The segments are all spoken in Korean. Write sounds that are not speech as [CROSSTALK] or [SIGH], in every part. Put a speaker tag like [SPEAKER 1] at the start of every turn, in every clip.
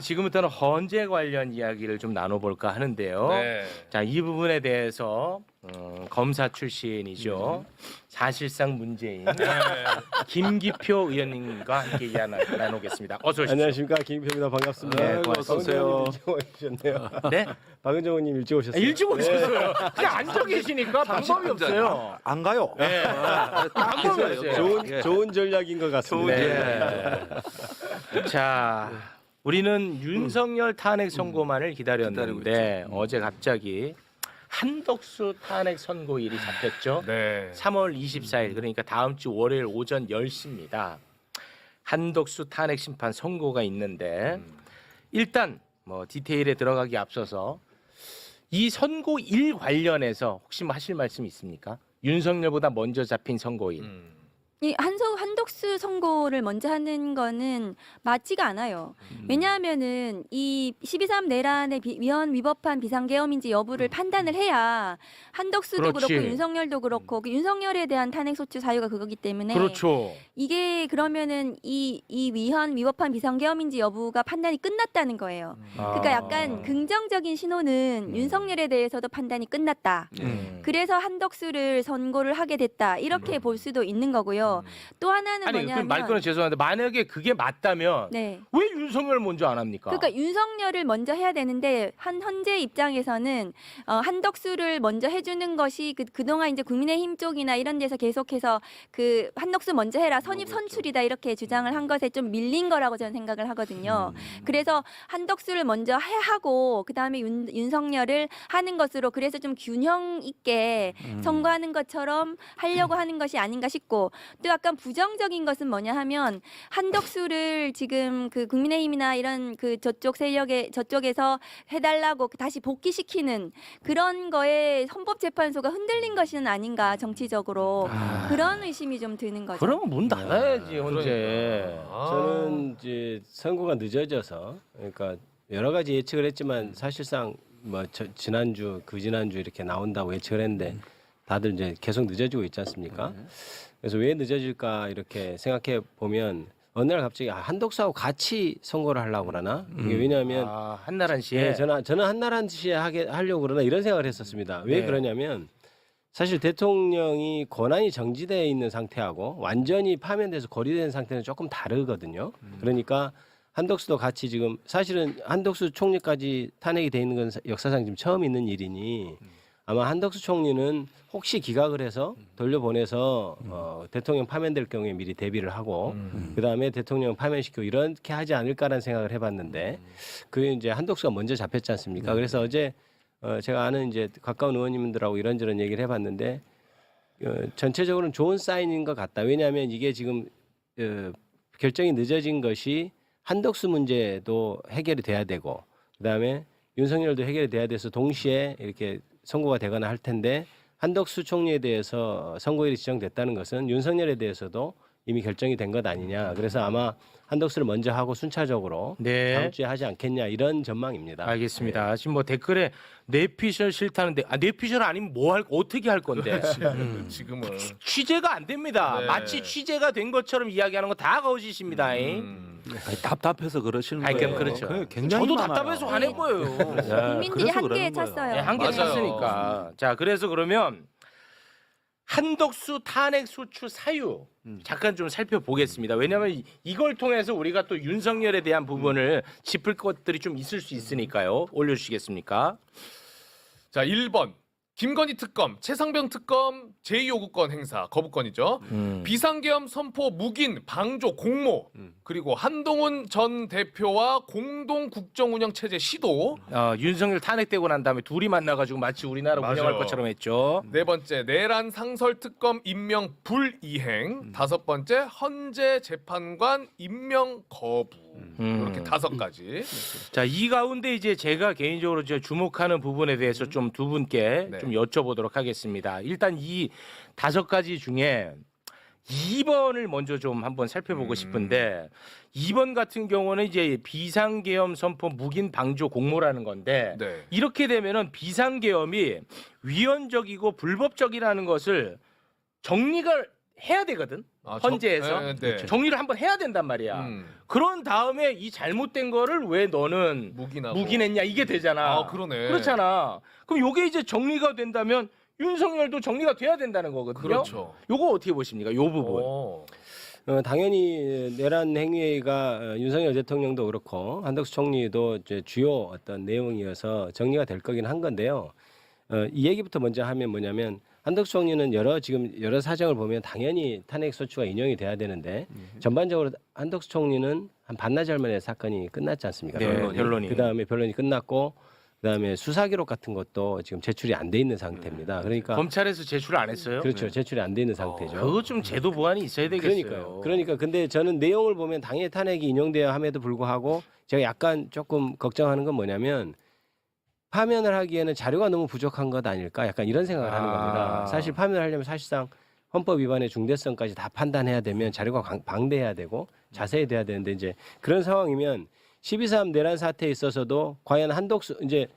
[SPEAKER 1] 지금부터는 헌재 관련 이야기를 좀 나눠볼까 하는데요.
[SPEAKER 2] 네.
[SPEAKER 1] 자, 이 부분에 대해서 음, 검사 출신이죠. 사실상 문재인 김기표 의원님과 함께 이야기 나- 나누겠습니다. 어서 오십시오.
[SPEAKER 3] 안녕하십니까 김표입니다 반갑습니다.
[SPEAKER 1] 네, 고맙습니다.
[SPEAKER 3] 어서 오세요. 일찍 오셨네요.
[SPEAKER 1] 네?
[SPEAKER 3] 박은정 의원님 일찍
[SPEAKER 1] 아,
[SPEAKER 3] 오셨어요.
[SPEAKER 1] 일찍 오셨어요. 그냥 앉아 계시니까 방법이 없어요.
[SPEAKER 4] 안 가요.
[SPEAKER 1] 네. 방법이 없어요.
[SPEAKER 3] 좋은
[SPEAKER 4] 예.
[SPEAKER 3] 좋은 전략인 것 같습니다.
[SPEAKER 1] 네. 자, 우리는 윤석열 탄핵 선고만을 기다렸는데 어제 갑자기 한덕수 탄핵 선고일이 잡혔죠.
[SPEAKER 2] 네.
[SPEAKER 1] 3월 24일 그러니까 다음 주 월요일 오전 10시입니다. 한덕수 탄핵 심판 선고가 있는데 일단 뭐 디테일에 들어가기 앞서서 이 선고일 관련해서 혹시 뭐 하실 말씀 있습니까? 윤석열보다 먼저 잡힌 선고일.
[SPEAKER 2] 음.
[SPEAKER 5] 이 한석 한덕수 선고를 먼저 하는 거는 맞지가 않아요. 왜냐하면은 이 12.3 내란의 비- 위헌 위법한 비상계엄인지 여부를 판단을 해야 한덕수도 그
[SPEAKER 1] 그렇지.
[SPEAKER 5] 렇고 윤석열도 그렇고 그 윤석열에 대한 탄핵 소추 사유가 그거기 때문에
[SPEAKER 1] 그렇죠.
[SPEAKER 5] 이게 그러면은 이 이 위헌 위법한 비상계엄인지 여부가 판단이 끝났다는 거예요. 그러니까 약간 긍정적인 신호는 윤석열에 대해서도 판단이 끝났다.
[SPEAKER 1] 음.
[SPEAKER 5] 그래서 한덕수를 선고를 하게 됐다 이렇게 볼 수도 있는 거고요. 또 하나는
[SPEAKER 1] 아니
[SPEAKER 5] 뭐냐면
[SPEAKER 1] 그말 끊어 죄송한데 만약에 그게 맞다면
[SPEAKER 5] 네.
[SPEAKER 1] 왜 윤석열 먼저 안 합니까?
[SPEAKER 5] 그러니까 윤석열을 먼저 해야 되는데 한 현재 입장에서는 어, 한덕수를 먼저 해주는 것이 그 그동안 이제 국민의힘 쪽이나 이런 데서 계속해서 그 한덕수 먼저 해라 선입 선출이다 이렇게 주장을 한 것에 좀 밀린 거라고 저는 생각을 하거든요. 그래서 한덕수를 먼저 해 하고 그 다음에 윤, 윤석열을 하는 것으로 그래서 좀 균형 있게 선거하는 것처럼 하려고 하는 것이 아닌가 싶고 또 약간 부정적인 것은 뭐냐 하면 한덕수를 지금 그 국민의힘이나 이런 그 저쪽 세력에 저쪽에서 해달라고 다시 복귀시키는 그런 거에 헌법재판소가 흔들린 것은 아닌가 정치적으로 그런 의심이 좀 드는 거죠.
[SPEAKER 1] 그러면 문 닫아야지 언제.
[SPEAKER 2] 아.
[SPEAKER 3] 저는 이제 선고가 늦어져서 그러니까 여러 가지 예측을 했지만 사실상 뭐 저, 지난주 그 지난주 이렇게 나온다고 예측을 했는데 다들 이제 계속 늦어지고 있지 않습니까? 그래서 왜 늦어질까 이렇게 생각해 보면 어느 날 갑자기 아, 한독수하고 같이 선고를 하려고 그러나 이게 왜냐하면
[SPEAKER 1] 아, 한나란 씨의
[SPEAKER 3] 예, 저는 저는 한나란 씨에 하게 하려고 그러나 이런 생각을 했었습니다. 왜
[SPEAKER 1] 네.
[SPEAKER 3] 그러냐면 사실 대통령이 권한이 정지되어 있는 상태하고 완전히 파면돼서 고리된 상태는 조금 다르거든요. 그러니까 한덕수도 같이 지금 사실은 한덕수 총리까지 탄핵이 돼 있는 건 사- 역사상 지금 처음 있는 일이니 아마 한덕수 총리는 혹시 기각을 해서 돌려보내서 어, 대통령 파면될 경우에 미리 대비를 하고 그 다음에 대통령 파면시키고 이렇게 하지 않을까라는 생각을 해봤는데 그 이제 한덕수가 먼저 잡혔지 않습니까? 그래서 어제 어, 제가 아는 이제 가까운 의원님들하고 이런저런 얘기를 해봤는데 어, 전체적으로는 좋은 사인인 것 같다. 왜냐하면 이게 지금 어, 결정이 늦어진 것이 한덕수 문제도 해결이 돼야 되고 그다음에 윤석열도 해결이 돼야 돼서 동시에 이렇게 선고가 되거나 할 텐데 한덕수 총리에 대해서 선고일이 지정됐다는 것은 윤석열에 대해서도 이미 결정이 된 것 아니냐. 그래서 아마 한덕수를 먼저 하고 순차적으로
[SPEAKER 1] 네.
[SPEAKER 3] 다음 주에 하지 않겠냐 이런 전망입니다.
[SPEAKER 1] 알겠습니다. 지금 뭐 댓글에 내피셜 싫다는데 아 내피셜 아니면 뭐 할 어떻게 할 건데? [LAUGHS] 음.
[SPEAKER 2] 지금은
[SPEAKER 1] 취재가 안 됩니다.
[SPEAKER 2] 네.
[SPEAKER 1] 마치 취재가 된 것처럼 이야기하는 거 다 거짓입니다.
[SPEAKER 2] 음.
[SPEAKER 4] 아니, 답답해서 그러시는
[SPEAKER 1] 아이,
[SPEAKER 4] 거예요.
[SPEAKER 1] 그럼 그렇죠.
[SPEAKER 4] 그게 굉장히
[SPEAKER 1] 저도
[SPEAKER 4] 많아요.
[SPEAKER 1] 답답해서 화낸 거예요.
[SPEAKER 5] 국민들이
[SPEAKER 4] 그래서
[SPEAKER 5] 한계에
[SPEAKER 4] 거예요.
[SPEAKER 5] 찼어요.
[SPEAKER 1] 네, 한개
[SPEAKER 2] 맞아요.
[SPEAKER 1] 찼으니까. 자, 그래서 그러면 한덕수 탄핵 소추 사유
[SPEAKER 4] 음.
[SPEAKER 1] 잠깐 좀 살펴보겠습니다. 왜냐하면 이- 이걸 통해서 우리가 또 윤석열에 대한 부분을 짚을 것들이 좀 있을 수 있으니까요. 올려주시겠습니까?
[SPEAKER 2] 자, 1번. 김건희 특검, 최상병 특검 제2요구권 행사 거부권이죠.
[SPEAKER 1] 음.
[SPEAKER 2] 비상계엄 선포 묵인 방조 공모 그리고 한동훈 전 대표와 공동 국정 운영 체제 시도
[SPEAKER 1] 어, 윤석열 탄핵되고 난 다음에 둘이 만나가지고 마치 우리나라
[SPEAKER 2] 맞아.
[SPEAKER 1] 운영할 것처럼 했죠.
[SPEAKER 2] 네 번째 내란 상설 특검 임명 불이행 다섯 번째 헌재 재판관 임명 거부
[SPEAKER 1] 음.
[SPEAKER 2] 이렇게 다섯 가지
[SPEAKER 1] 자, 이 가운데 이제 제가 개인적으로 저 주목하는 부분에 대해서 좀 두 분께
[SPEAKER 2] 네.
[SPEAKER 1] 좀 여쭤보도록 하겠습니다. 일단 이 다섯 가지 중에 2번을 먼저 좀 한번 살펴보고
[SPEAKER 2] 음.
[SPEAKER 1] 싶은데 2번 같은 경우는 이제 비상계엄 선포 묵인 방조 공모라는 건데
[SPEAKER 2] 네.
[SPEAKER 1] 이렇게 되면은 비상계엄이 위헌적이고 불법적이라는 것을 정리가 해야 되거든.
[SPEAKER 2] 아,
[SPEAKER 1] 헌재에서
[SPEAKER 2] 네, 네.
[SPEAKER 1] 정리를 한번 해야 된단 말이야.
[SPEAKER 2] 음,
[SPEAKER 1] 그런 다음에 이 잘못된 거를 왜 너는
[SPEAKER 2] 묵인하고.
[SPEAKER 1] 묵인했냐 이게 되잖아.
[SPEAKER 2] 아 그러네.
[SPEAKER 1] 그렇잖아. 그럼 요게 이제 정리가 된다면 윤석열도 정리가 돼야 된다는 거거든요.
[SPEAKER 2] 그렇죠.
[SPEAKER 1] 요거 어떻게 보십니까? 요 부분.
[SPEAKER 2] 어.
[SPEAKER 3] 어, 당연히 내란 행위가 어, 윤석열 대통령도 그렇고 한덕수 총리도 이제 주요 어떤 내용이어서 정리가 될 거긴 한 건데요. 어, 이 얘기부터 먼저 하면 뭐냐면 한덕수 총리는 여러 지금 여러 사정을 보면 당연히 탄핵 소추가 인용이 돼야 되는데 전반적으로 한덕수 총리는 한 반나절 만에 사건이 끝났지 않습니까?
[SPEAKER 1] 네,
[SPEAKER 3] 변론이.
[SPEAKER 1] 변론이.
[SPEAKER 3] 그다음에 변론이 끝났고 그다음에 수사 기록 같은 것도 지금 제출이 안 돼 있는 상태입니다. 그러니까
[SPEAKER 1] 검찰에서 제출 안 했어요?
[SPEAKER 3] 그렇죠. 제출이 안 돼 있는 상태죠.
[SPEAKER 1] 그거 좀 제도 보완이 있어야 되겠어요.
[SPEAKER 3] 그러니까요. 그러니까 근데 저는 내용을 보면 당연히 탄핵이 인용돼야 함에도 불구하고 제가 약간 조금 걱정하는 건 뭐냐면 파면을 하기에는 자료가 너무 부족한 것 아닐까? 약간 이런 생각을 하는
[SPEAKER 1] 아.
[SPEAKER 3] 겁니다. 사실 파면을 하려면 사실상 헌법 위반의 중대성까지 다 판단해야 되면 자료가 강- 방대해야 되고 자세히 돼야 되는데 이제 그런 상황이면 12.3 내란 사태에 있어서도 과연 한독수 이제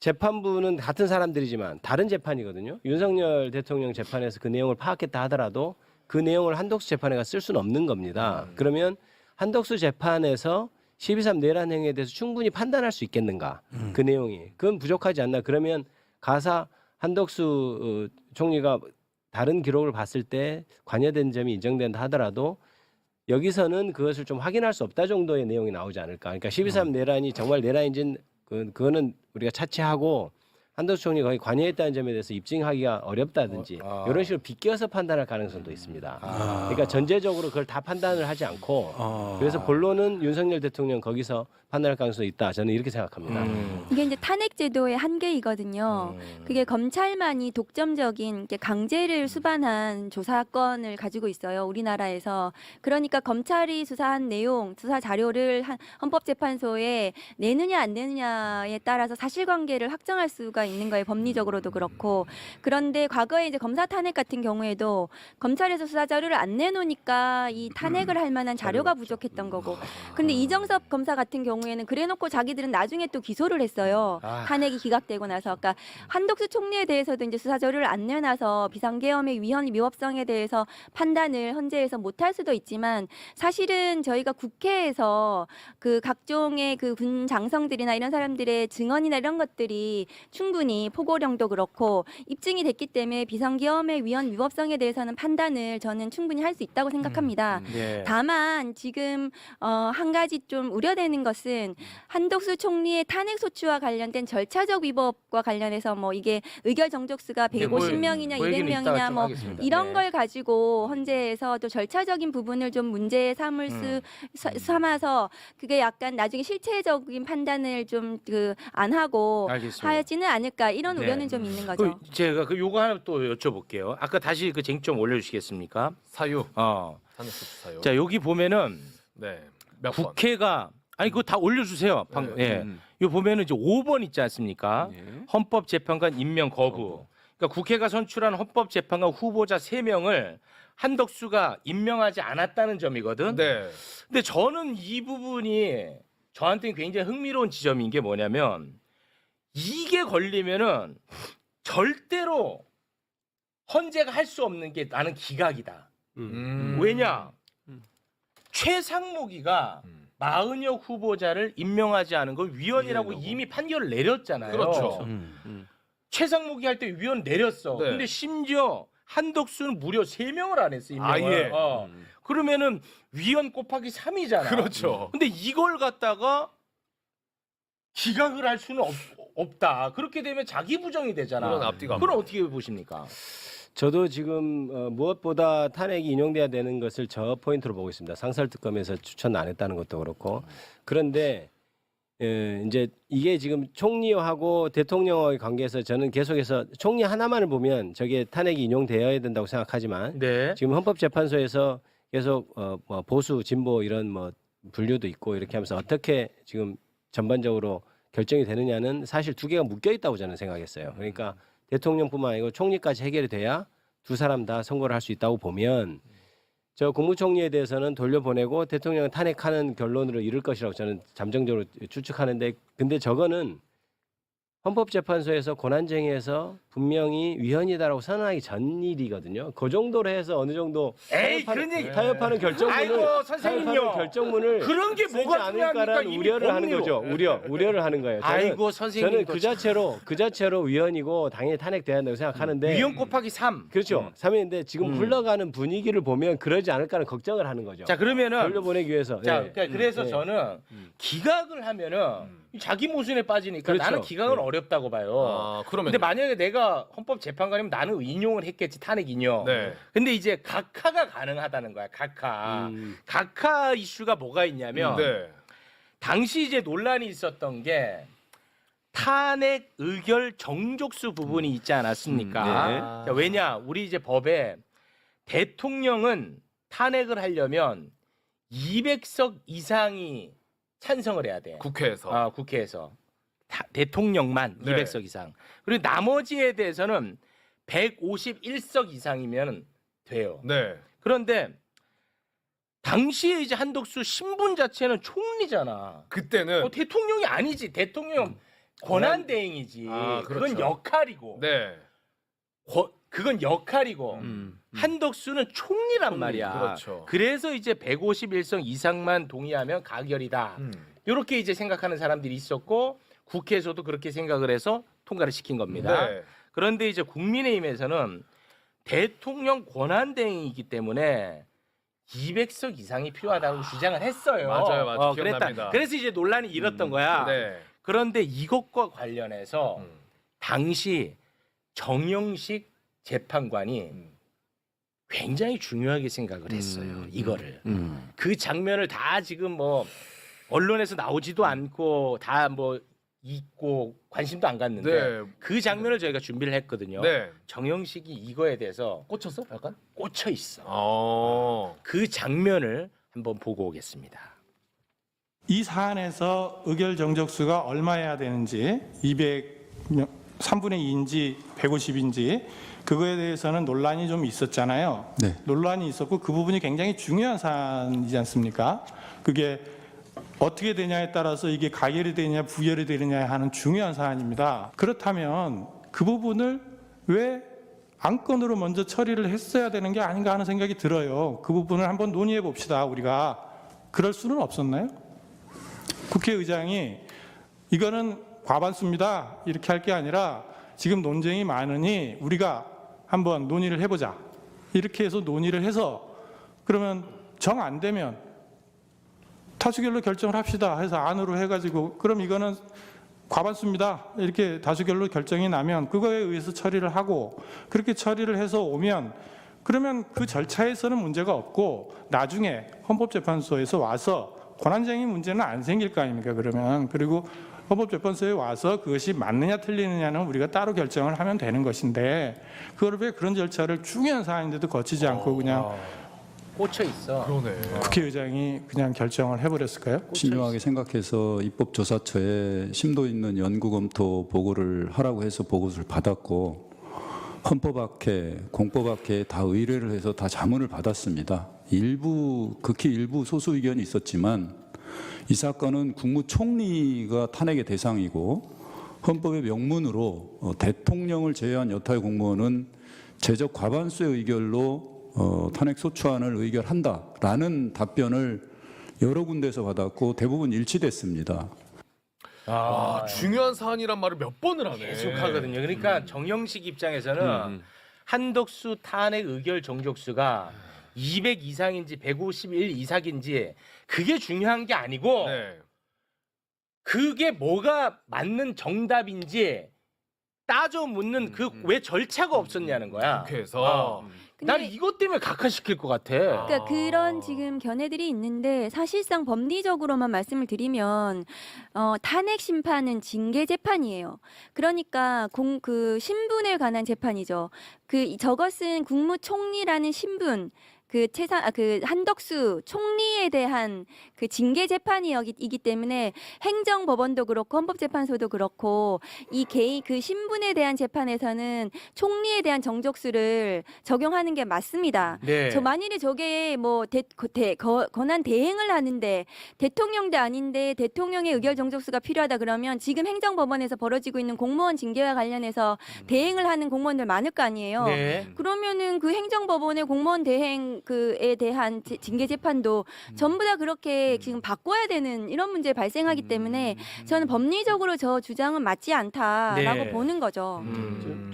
[SPEAKER 3] 재판부는 같은 사람들이지만 다른 재판이거든요. 윤석열 대통령 재판에서 그 내용을 파악했다 하더라도 그 내용을 한덕수 재판에가 쓸 수는 없는 겁니다. 그러면 한덕수 재판에서 12.3 내란 행위에 대해서 충분히 판단할 수 있겠는가? 그 내용이 그건 부족하지 않나? 그러면 가사 한덕수 어, 총리가 다른 기록을 봤을 때 관여된 점이 인정된다 하더라도 여기서는 그것을 좀 확인할 수 없다 정도의 내용이 나오지 않을까. 그러니까 12.3 내란이 정말 내란인지는 그, 그거는 우리가 차치하고 한덕수 총리 거기 관여했다는 점에 대해서 입증하기가 어렵다든지
[SPEAKER 1] 어, 아.
[SPEAKER 3] 이런 식으로 비껴서 판단할 가능성도 있습니다.
[SPEAKER 1] 아.
[SPEAKER 3] 그러니까 전제적으로 그걸 다 판단을 하지 않고
[SPEAKER 4] 아.
[SPEAKER 3] 그래서 본론은 윤석열 대통령 거기서 판단할 가능성이 있다. 저는 이렇게 생각합니다.
[SPEAKER 1] 음.
[SPEAKER 5] 이게 이제 탄핵 제도의 한계이거든요.
[SPEAKER 1] 음.
[SPEAKER 5] 그게 검찰만이 독점적인 이렇게 강제를 수반한 조사건을 가지고 있어요. 우리나라에서. 그러니까 검찰이 수사한 내용, 수사 자료를 한- 헌법재판소에 내느냐 안 내느냐에 따라서 사실관계를 확정할 수가 있는 거예요. 법리적으로도 그렇고. 그런데 과거에 이제 검사 탄핵 같은 경우에도 검찰에서 수사 자료를 안 내놓으니까 이 탄핵을 할 만한 자료가 부족했던 거고. 근데 이정섭 검사 같은 경우 에는 그래놓고 자기들은 나중에 또 기소를 했어요.
[SPEAKER 1] 아.
[SPEAKER 5] 탄핵이 기각되고 나서, 그러니까 한덕수 총리에 대해서도 이제 수사 자료를 안 내놔서 비상계엄의 위헌 위법성에 대해서 판단을 헌재에서 못할 수도 있지만 사실은 저희가 국회에서 그 각종의 그 군 장성들이나 이런 사람들의 증언이나 이런 것들이 충분히 포고령도 그렇고 입증이 됐기 때문에 비상계엄의 위헌 위법성에 대해서는 판단을 저는 충분히 할 수 있다고 생각합니다.
[SPEAKER 1] 네.
[SPEAKER 5] 다만 지금 어, 한 가지 좀 우려되는 것은 한덕수 총리의 탄핵 소추와 관련된 절차적 위법과 관련해서 뭐 이게 의결 정족수가
[SPEAKER 1] 네, 뭐,
[SPEAKER 5] 150명이냐
[SPEAKER 1] 그 얘기는 이따가
[SPEAKER 5] 200명이냐
[SPEAKER 1] 좀
[SPEAKER 5] 뭐
[SPEAKER 1] 하겠습니다.
[SPEAKER 5] 이런
[SPEAKER 1] 네.
[SPEAKER 5] 걸 가지고 헌재에서 또 절차적인 부분을 좀 문제 삼을 수
[SPEAKER 1] 음.
[SPEAKER 5] 사- 삼아서 그게 약간 나중에 실체적인 판단을 좀 그 안 하고
[SPEAKER 1] 알겠습니다.
[SPEAKER 5] 하지는 않을까 이런
[SPEAKER 1] 네.
[SPEAKER 5] 우려는 좀 있는 거죠.
[SPEAKER 1] 그 제가 그 요거 하나 또 여쭤볼게요. 아까 다시 그 쟁점 올려주시겠습니까?
[SPEAKER 2] 사유.
[SPEAKER 1] 어.
[SPEAKER 2] 탄핵 사유.
[SPEAKER 1] 자 여기 보면은
[SPEAKER 2] 네. 몇 번?
[SPEAKER 1] 국회가 아니 그거 다 올려주세요. 방,
[SPEAKER 2] 네.
[SPEAKER 1] 예.
[SPEAKER 4] 음.
[SPEAKER 1] 요 보면은 이제 5번 있지 않습니까?
[SPEAKER 4] 예.
[SPEAKER 1] 헌법재판관 임명
[SPEAKER 4] 거부.
[SPEAKER 1] 그러니까 국회가 선출한 헌법재판관 후보자 3명을 한덕수가 임명하지 않았다는 점이거든.
[SPEAKER 2] 네.
[SPEAKER 1] 근데 저는 이 부분이 저한테는 굉장히 흥미로운 지점인 게 뭐냐면 이게 걸리면은 절대로 헌재가 할 수 없는 게 나는 기각이다.
[SPEAKER 2] 음.
[SPEAKER 1] 왜냐?
[SPEAKER 4] 음.
[SPEAKER 1] 최상목이가
[SPEAKER 2] 음.
[SPEAKER 1] 마은혁 후보자를 임명하지 않은 걸 위헌이라고
[SPEAKER 4] 위헌이라고.
[SPEAKER 1] 이미 판결을 내렸잖아요.
[SPEAKER 2] 그렇죠.
[SPEAKER 4] 음. 음.
[SPEAKER 1] 최상목이 할 때 위헌 내렸어.
[SPEAKER 2] 네.
[SPEAKER 1] 근데 심지어 한덕수는 무려 세명을안 했어. 임명을.
[SPEAKER 2] 아예.
[SPEAKER 1] 어.
[SPEAKER 4] 음.
[SPEAKER 1] 그러면은 위헌 곱하기 3이잖아.
[SPEAKER 2] 그렇죠.
[SPEAKER 1] 근데 이걸 갖다가 기각을 할 수는 없, 없다. 그렇게 되면 자기 부정이 되잖아.
[SPEAKER 2] 그런 앞뒤가
[SPEAKER 1] 그럼 어떻게 보십니까?
[SPEAKER 3] 저도 지금 어, 무엇보다 탄핵이 인용돼야 되는 것을 저 포인트로 보고 있습니다. 상설 특검에서 추천 안 했다는 것도 그렇고 그런데 에, 이제 이게 지금 총리하고 대통령과의 관계에서 저는 계속해서 총리 하나만을 보면 저게 탄핵이 인용되어야 된다고 생각하지만
[SPEAKER 1] 네.
[SPEAKER 3] 지금 헌법재판소에서 계속 어, 뭐 보수 진보 이런 뭐 분류도 있고 이렇게 하면서 어떻게 지금 전반적으로 결정이 되느냐는 사실 두 개가 묶여 있다고 저는 생각했어요. 그러니까 대통령뿐만 아니고 총리까지 해결이 돼야 두 사람 다 선거를 할 수 있다고 보면 저 국무총리에 대해서는 돌려보내고 대통령을 탄핵하는 결론으로 이를 것이라고 저는 잠정적으로 추측하는데 근데 저거는 헌법재판소에서 권한쟁의에서 분명히 위헌이다라고 선언하기 전 일이거든요. 그 정도로 해서 어느 정도
[SPEAKER 1] 에이,
[SPEAKER 3] 타협하는,
[SPEAKER 1] 그런 얘기-
[SPEAKER 3] 타협하는 결정문을
[SPEAKER 1] 아이고, 선생님요.
[SPEAKER 3] 타협하는 결정문을
[SPEAKER 1] 그런 게
[SPEAKER 3] 쓰지
[SPEAKER 1] 뭐가
[SPEAKER 3] 않을까라는
[SPEAKER 1] 중요합니까? 이미
[SPEAKER 3] 우려를 하는. 거죠. 우려, 우려를 하는 거예요. 저는,
[SPEAKER 1] 아이고 선생님
[SPEAKER 3] 저는 그 자체로 그 자체로 위헌이고 당연히 탄핵돼야 한다고 생각하는데
[SPEAKER 1] 위헌 곱하기 3.
[SPEAKER 3] 그렇죠. 삼위인데 지금
[SPEAKER 1] 음.
[SPEAKER 3] 흘러가는 분위기를 보면 그러지 않을까라는 걱정을 하는 거죠.
[SPEAKER 1] 자 그러면은
[SPEAKER 3] 돌려보내기 위해서.
[SPEAKER 1] 자
[SPEAKER 3] 네.
[SPEAKER 1] 그러니까 그래서
[SPEAKER 3] 네.
[SPEAKER 1] 저는 기각을 하면은 자기 모순에 빠지니까
[SPEAKER 3] 그렇죠.
[SPEAKER 1] 나는 기각은
[SPEAKER 3] 네.
[SPEAKER 1] 어렵다고 봐요.
[SPEAKER 2] 아, 그러면
[SPEAKER 1] 근데 만약에 내가 헌법재판관이면 나는 인용을 했겠지 탄핵 인용.
[SPEAKER 2] 네.
[SPEAKER 1] 근데 이제 각하가 가능하다는 거야 각하.
[SPEAKER 3] 음.
[SPEAKER 1] 각하 이슈가 뭐가 있냐면
[SPEAKER 2] 네.
[SPEAKER 1] 당시 이제 논란이 있었던 게 탄핵 의결 정족수 부분이 있지 않았습니까?
[SPEAKER 4] 음, 네.
[SPEAKER 1] 자, 왜냐 우리 이제 법에 대통령은 탄핵을 하려면 200석 이상이 찬성을 해야 돼.
[SPEAKER 2] 국회에서
[SPEAKER 1] 아, 국회에서 다- 대통령만
[SPEAKER 2] 네.
[SPEAKER 1] 200석 이상. 그리고 나머지에 대해서는 151석 이상이면 돼요.
[SPEAKER 2] 네.
[SPEAKER 1] 그런데 당시에 이제 한덕수 신분 자체는 총리잖아.
[SPEAKER 2] 그때는
[SPEAKER 1] 어, 대통령이 아니지. 대통령 권한 대행이지.
[SPEAKER 2] 아,
[SPEAKER 1] 그건
[SPEAKER 2] 그렇죠.
[SPEAKER 1] 역할이고.
[SPEAKER 2] 네.
[SPEAKER 1] 거- 그건 역할이고.
[SPEAKER 4] 음.
[SPEAKER 1] 한덕수는 총리란
[SPEAKER 2] 총리,
[SPEAKER 1] 말이야.
[SPEAKER 2] 그렇죠.
[SPEAKER 1] 그래서 이제 151석 이상만 동의하면 가결이다.
[SPEAKER 2] 음.
[SPEAKER 1] 이렇게 이제 생각하는 사람들이 있었고 국회에서도 그렇게 생각을 해서 통과를 시킨 겁니다.
[SPEAKER 2] 네.
[SPEAKER 1] 그런데 이제 국민의힘에서는 대통령 권한 대행이기 때문에 200석 이상이 필요하다고 주장을 했어요.
[SPEAKER 2] 맞아요, 맞아요.
[SPEAKER 1] 어,
[SPEAKER 2] 기억납니다.
[SPEAKER 1] 그래서 이제 논란이 일었던 거야.
[SPEAKER 2] 네.
[SPEAKER 1] 그런데 이것과 관련해서
[SPEAKER 2] 음.
[SPEAKER 1] 당시 정영식 재판관이
[SPEAKER 2] 음.
[SPEAKER 1] 굉장히 중요하게 생각을 했어요.
[SPEAKER 4] 음.
[SPEAKER 1] 이거를.
[SPEAKER 4] 음.
[SPEAKER 1] 그 장면을 다 지금 뭐 언론에서 나오지도 않고 다 뭐 잊고 관심도 안 갔는데
[SPEAKER 2] 네.
[SPEAKER 1] 그 장면을 저희가 준비를 했거든요.
[SPEAKER 2] 네.
[SPEAKER 1] 정영식이 이거에 대해서
[SPEAKER 2] 꽂혔어? 약간?
[SPEAKER 1] 꽂혀 있어.
[SPEAKER 2] 어.
[SPEAKER 1] 그 장면을 한번 보고 오겠습니다.
[SPEAKER 6] 이 사안에서 의결 정적수가 얼마여야 되는지 200 3분의 2인지 150인지 그거에 대해서는 논란이 좀 있었잖아요.
[SPEAKER 7] 네.
[SPEAKER 6] 논란이 있었고 그 부분이 굉장히 중요한 사안이지 않습니까? 그게 어떻게 되냐에 따라서 이게 가결이 되느냐 부결이 되느냐 하는 중요한 사안입니다. 그렇다면 그 부분을 왜 안건으로 먼저 처리를 했어야 되는 게 아닌가 하는 생각이 들어요. 그 부분을 한번 논의해 봅시다. 우리가 그럴 수는 없었나요? 국회의장이 이거는 과반수입니다. 이렇게 할 게 아니라 지금 논쟁이 많으니 우리가 한번 논의를 해보자. 이렇게 해서 논의를 해서 그러면 정 안 되면 다수결로 결정을 합시다 해서 안으로 해가지고 그럼 이거는 과반수입니다. 이렇게 다수결로 결정이 나면 그거에 의해서 처리를 하고 그렇게 처리를 해서 오면 그러면 그 절차에서는 문제가 없고 나중에 헌법재판소에서 와서 권한쟁의 문제는 안 생길 거 아닙니까 그러면 그리고 헌법재판소에 와서 그것이 맞느냐 틀리느냐는 우리가 따로 결정을 하면 되는 것인데 그걸 왜 그런 절차를 중요한 사안인데도 거치지 않고 그냥
[SPEAKER 1] 꽂혀 있어.
[SPEAKER 2] 그러네.
[SPEAKER 6] 국회의장이 그냥 결정을 해버렸을까요?
[SPEAKER 7] 신중하게 생각해서 입법조사처에 심도 있는 연구 검토 보고를 하라고 해서 보고서를 받았고 헌법학회, 공법학회에 다 의뢰를 해서 다 자문을 받았습니다. 일부 극히 일부 소수 의견이 있었지만 이 사건은 국무총리가 탄핵의 대상이고 헌법의 명문으로 어, 대통령을 제외한 여타의 공무원은 제적 과반수의 의결로 어, 탄핵 소추안을 의결한다라는 답변을 여러 군데에서 받았고 대부분 일치됐습니다.
[SPEAKER 2] 아, 중요한 사안이란 말을 몇 번을 하네.
[SPEAKER 1] 계속 하거든요. 그러니까 정영식 입장에서는
[SPEAKER 4] 음.
[SPEAKER 1] 한덕수 탄핵 의결 정족수가 200 이상인지 151 이상인지 그게 중요한 게 아니고
[SPEAKER 2] 네.
[SPEAKER 1] 그게 뭐가 맞는 정답인지 따져 묻는 그 왜 절차가 없었냐는 거야.
[SPEAKER 2] 국회에서
[SPEAKER 1] 어. 난 이것 때문에 각하시킬 것 같아.
[SPEAKER 5] 그러니까
[SPEAKER 2] 아.
[SPEAKER 5] 그런 지금 견해들이 있는데 사실상 법리적으로만 말씀을 드리면 어, 탄핵 심판은 징계 재판이에요. 그러니까 공 그 신분에 관한 재판이죠. 그 이- 저것은 국무총리라는 신분 그 최상 아, 그 한덕수 총리에 대한 그 징계 재판이기 때문에 행정법원도 그렇고 헌법재판소도 그렇고 이 개인 그 신분에 대한 재판에서는 총리에 대한 정족수를 적용하는 게 맞습니다.
[SPEAKER 1] 네.
[SPEAKER 5] 저 만일에 저게 뭐 대, 거- 대, 거, 권한 대행을 하는데 대통령도 아닌데 대통령의 의결 정족수가 필요하다 그러면 지금 행정법원에서 벌어지고 있는 공무원 징계와 관련해서 대행을 하는 공무원들 많을 거 아니에요.
[SPEAKER 1] 네.
[SPEAKER 5] 그러면은 그 행정법원의 공무원 대행 그에 대한 제- 징계 재판도 전부 다 그렇게 지금 바꿔야 되는 이런 문제 발생하기 때문에 저는 법리적으로 저 주장은 맞지 않다라고
[SPEAKER 1] 네.
[SPEAKER 5] 보는 거죠.
[SPEAKER 1] 음.